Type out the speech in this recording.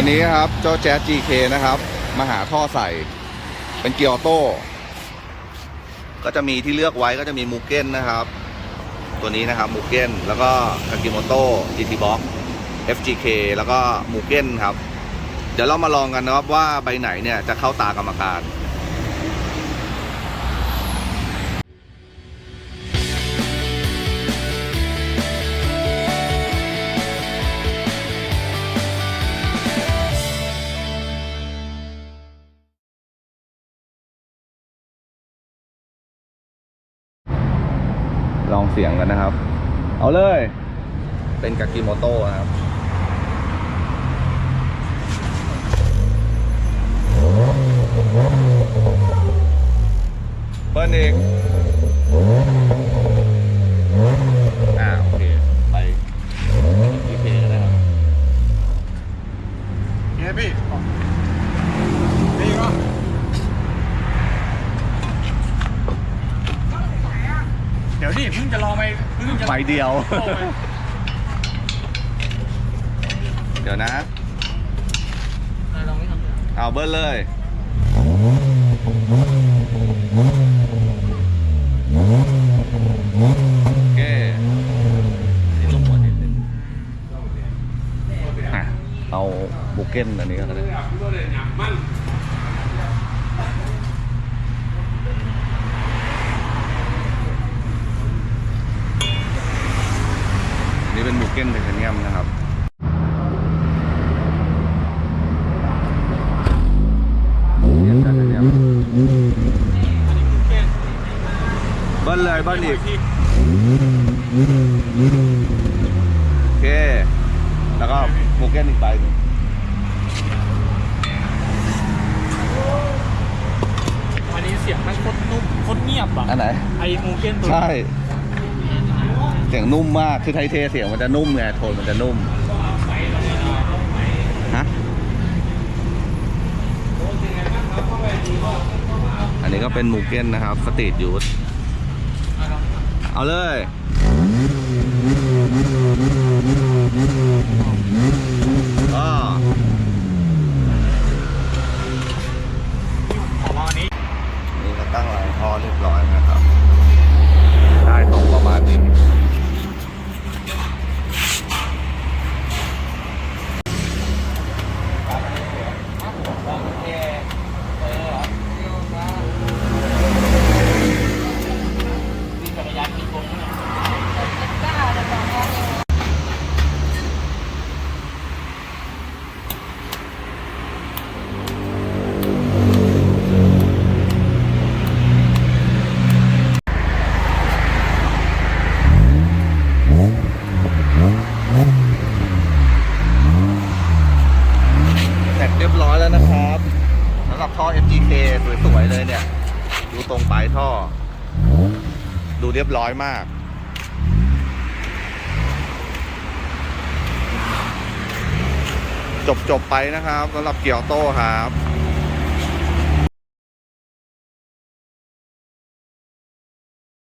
วันนี้ครับเจ้าแจ๊ส GK นะครับมาหาท่อใส่ เป็นเกียร์ออโต้ ก็จะมีที่เลือกไว้ก็จะมีมูเก้นนะครับ ตัวนี้นะครับมูเก้นแล้วก็คากิโมโต้ GT Box FGK แล้วก็มูเก้นครับ เดี๋ยวเรามาลองกันนะครับว่าใบไหนเนี่ยจะเข้าตากรรมการ ลองเสียงกันนะครับ เอาเลย เป็นกากิโมโต้นะครับเปิ้ลอีกอ่าโอเค ไปดีเพก็ได้ครับเฮ้ยพี่นี่ก็เดี๋ยวดิเพิ่งจะลองไปเพิ่งจะไปเดียวลองไปเดี๋ยวนะลองไม่ทำเอาเบิ้ลเลย โอเคนี่ลงหัวนิดนึงอะเอาบุกเก้นอันนี้ก็ได้นี่เป็นบุ กเก้นไทเทเนียมนะครับเย็นกันเนี่ยเบิ้ลเลยเบิ้ลอีกโอเค แล้วก็โมเก้นอีกใบหนึงอันนี้เสียงมันโคตรนุ่มโคตรเงียบอะอันไหน ไอ้มูเก้นตัวใช่เสียงนุ่มมาก คือไทเทเสียงมันจะนุ่มไงโทนมันจะนุ่ม ฮะ อันนี้ก็เป็นมูเก้นนะครับ สตรีทยูทเอาเลยก็ขอลองอันนี้ นี่ก็ตั้งรางท่อเรียบร้อยนะครับ ได้ตรงประมาณนี้ จักรยานมีกลมเนี่ย เสร็จเรียบร้อยแล้วนะครับสำหรับท่อ FGK สวยๆเลยเนี่ย ดูตรงปลายท่อ ดูเรียบร้อยมาก จบๆไปนะครับสำหรับเกียวโต้ครับ